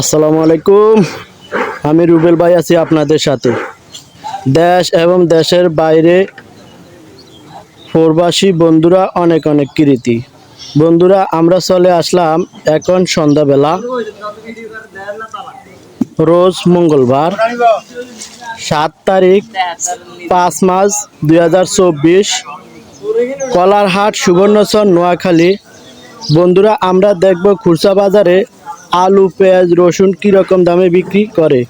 আসসালামু আলাইকুম। আমি রুবেল ভাই আছি আপনাদের সাথে। দেশ এবং দেশের বাইরে প্রবাসী বন্ধুরা অনেক অনেক কৃতি। বন্ধুরা, আমরা চলে আসলাম এখন সন্ধ্যাবেলা, রোজ মঙ্গলবার, সাত তারিখ, পাঁচ মাস দুই হাজার চব্বিশ, কলারহাট, সুবর্ণচর, নোয়াখালী। বন্ধুরা, আমরা দেখব খুরসা বাজারে আলু, পেঁয়াজ, রসুন কি রকম দামে বিক্রি করে?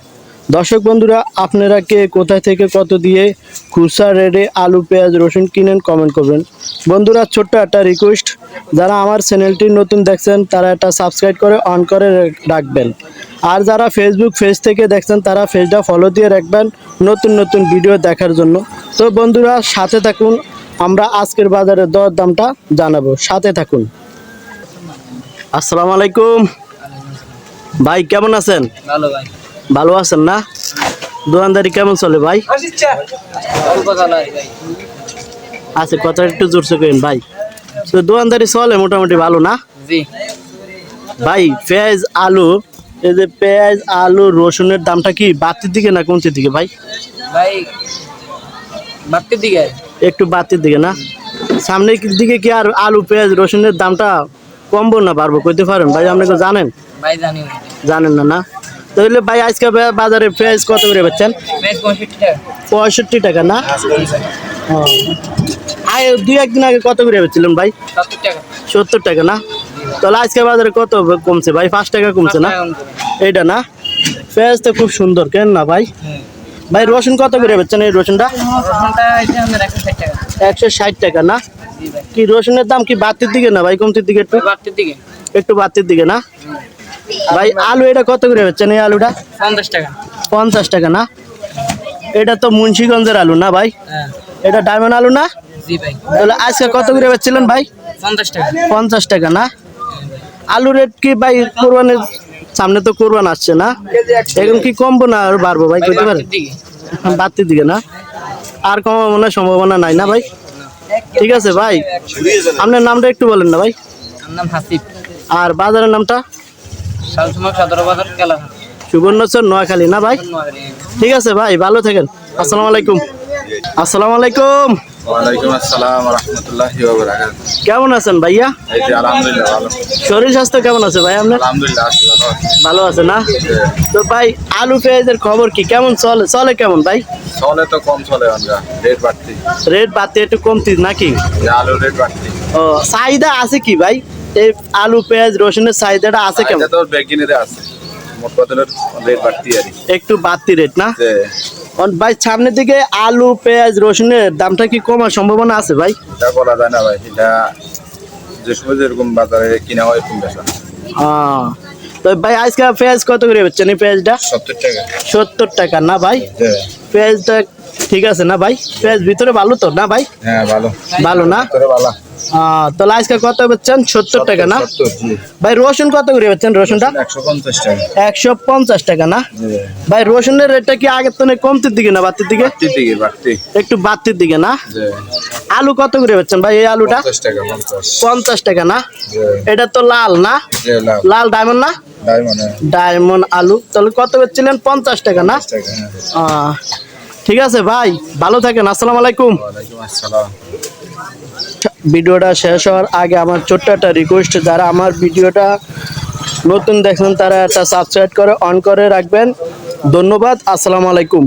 দর্শক বন্ধুরা, আপনারা কে, কোথায় থেকে কত দিয়ে খুচরা রেটে আলু, পেঁয়াজ, রসুন কিনেন কমেন্ট করবেন। বন্ধুরা, ছোট্ট একটা রিকোয়েস্ট যারা আমার চ্যানেলটি নতুন দেখছেন, তারা একটা সাবস্ক্রাইব করে অন করে রাখবেন। আর যারা ফেসবুক পেজ থেকে দেখছেন, তারা পেজটা ফলো দিয়ে রাখবেন নতুন নতুন ভিডিও দেখার জন্য। তো বন্ধুরা, সাথে থাকুন, আমরা আজকের বাজারের দর দামটা জানাব। সাথে থাকুন। আসসালামু আলাইকুম। ভাই কেমন আছেন? ভালো ভাই। ভালো আছেন না? দোকানদারি কেমন চলে ভাই? আছে কথা একটু জোরসে করেন ভাই। তো দোকানদারি চলে মোটামুটি ভালো না? জি। ভাই পেঁয়াজ আলু এই যে পেঁয়াজ আলু রসুনের দামটা কি বাড়তির দিকে না কমতির দিকে ভাই? ভাই বাড়তির দিকে। একটু বাড়তির দিকে না? সামনের দিকে কি আর আলু পেঁয়াজ রসুনের দামটা কমবো না বাড়বো কইতে পারেন? ভাই আপনি তো জানেন? ভাই জানি জানেন না না? তাহলে ভাই আজকে বাজারে পেঁয়াজ কত করে পাচ্ছেন পঁয়ষট্টি টাকা। না। আয় দুই একদিন আগে কত করে বেচছিলেন ভাই? সত্তর টাকা। না? তাহলে আজকে বাজারে কত কমছে ভাই? পাঁচ টাকা কমছে না? এইটা না? পেঁয়াজ তো খুব সুন্দর কেন না ভাই? ভাই রসুন কত করে বেচছেন এই রসুনটা? একশো ষাট টাকা। না? কি রসুনের দাম কি বাড়তির দিকে না ভাই কমতির দিকে একটু? ওই বাড়তির দিকে। একটু বাড়তির দিকে না? ভাই আলু এটা কত করে বেচছেন এই আলুটা? পঞ্চাশ টাকা। পঞ্চাশ টাকা না? এটা তো মুন্সিগঞ্জের আলু না ভাই? হ্যাঁ। এটা ডায়মন্ড আলু না? তাহলে আজকে কত করে বেচছিলেন ভাই? পঞ্চাশ টাকা। পঞ্চাশ টাকা না? আলু রেট কি ভাই কোরবানের সামনে তো কোরবান আসছে না? এখন কি কমবো না আর বাড়বো ভাই? করতে পারেন? বাড়তির দিকে। না? আর কমার মনে হয় সম্ভাবনা নাই না ভাই? ঠিক আছে ভাই। আপনার নামটা একটু বলেন না ভাই? নাম আর বাজারের নামটা? সালসমা সদর বাজার কেলা সুবর্ণচর নোয়াখালী না ভাই? ঠিক আছে ভাই ভালো থাকেন। আসসালামু আলাইকুম। আসসালামু আলাইকুম। ওয়ালাইকুম আসসালাম রহমতুল্লাহি কেমন আছেন ভাইয়া? এই যে আলহামদুলিল্লাহ ভালো। শরীর স্বাস্থ্য কেমন আছে ভাই আপনার? আলহামদুলিল্লাহ আছি ভালো আছি। ভালো আছে না? তো ভাই আলু পেঁয়াজের খবর কি? কেমন চলে চলে কেমন ভাই? চলে তো কম চলে আমরা রেট বাড়তি। রেট বাড়তে একটু কমতি নাকি? যে আলুর রেট বাড়তি। ও চাহিদা আছে কি ভাই? এই আলু পেঁয়াজ রসুনের চাহিদাটা আছে কেমন? আছে। একটু বাড়তি রেট না? ভাই সামনের দিকে আলু পেঁয়াজ রসুনের দামটা কি কমার সম্ভাবনা আছে ভাই? এটা বলা যায় না ভাই। এটা যে সময় যেরকম বাজারে কিনা হয় এরকম বেচা। তো ভাই আজকে পেঁয়াজ কত করে বেচছেন এই পেঁয়াজটা? সত্তর টাকা। সত্তর টাকা না ভাই? পেঁয়াজটা ঠিক আছে না ভাই? পেঁয়াজ ভিতরে ভালো তো না ভাই? হ্যাঁ ভালো। ভালো না? ভালো। তাহলে আজকে কত বেচছেন? সত্তর টাকা না? ভাই রসুন কত করে বেচছেন রসুনটা? একশো পঞ্চাশ টাকা। না? ভাই রসুনের রেটটা কি আগের তো কমতির দিকে না বাড়তির দিকে? একটু বাড়তির দিকে না? আলু কত করে বেচছেন ভাই এই আলুটা? পঞ্চাশ টাকা না? এটা তো লাল না? লাল। ডায়মন্ড না? ডায়মন্ড হ্যাঁ। আলু। তাহলে কত বেচছিলেন? পঞ্চাশ টাকা না? হ্যাঁ। ঠিক আছে ভাই ভালো থাকেন আসসালামু আলাইকুম। আসসালাম। ভিডিওটা শেষ হওয়ার আগে আমার ছোট্ট একটা রিকোয়েস্ট যারা আমার ভিডিওটা নতুন দেখেন, তারা একটা সাবস্ক্রাইব করে অন করে রাখবেন। ধন্যবাদ, আসসালামু আলাইকুম।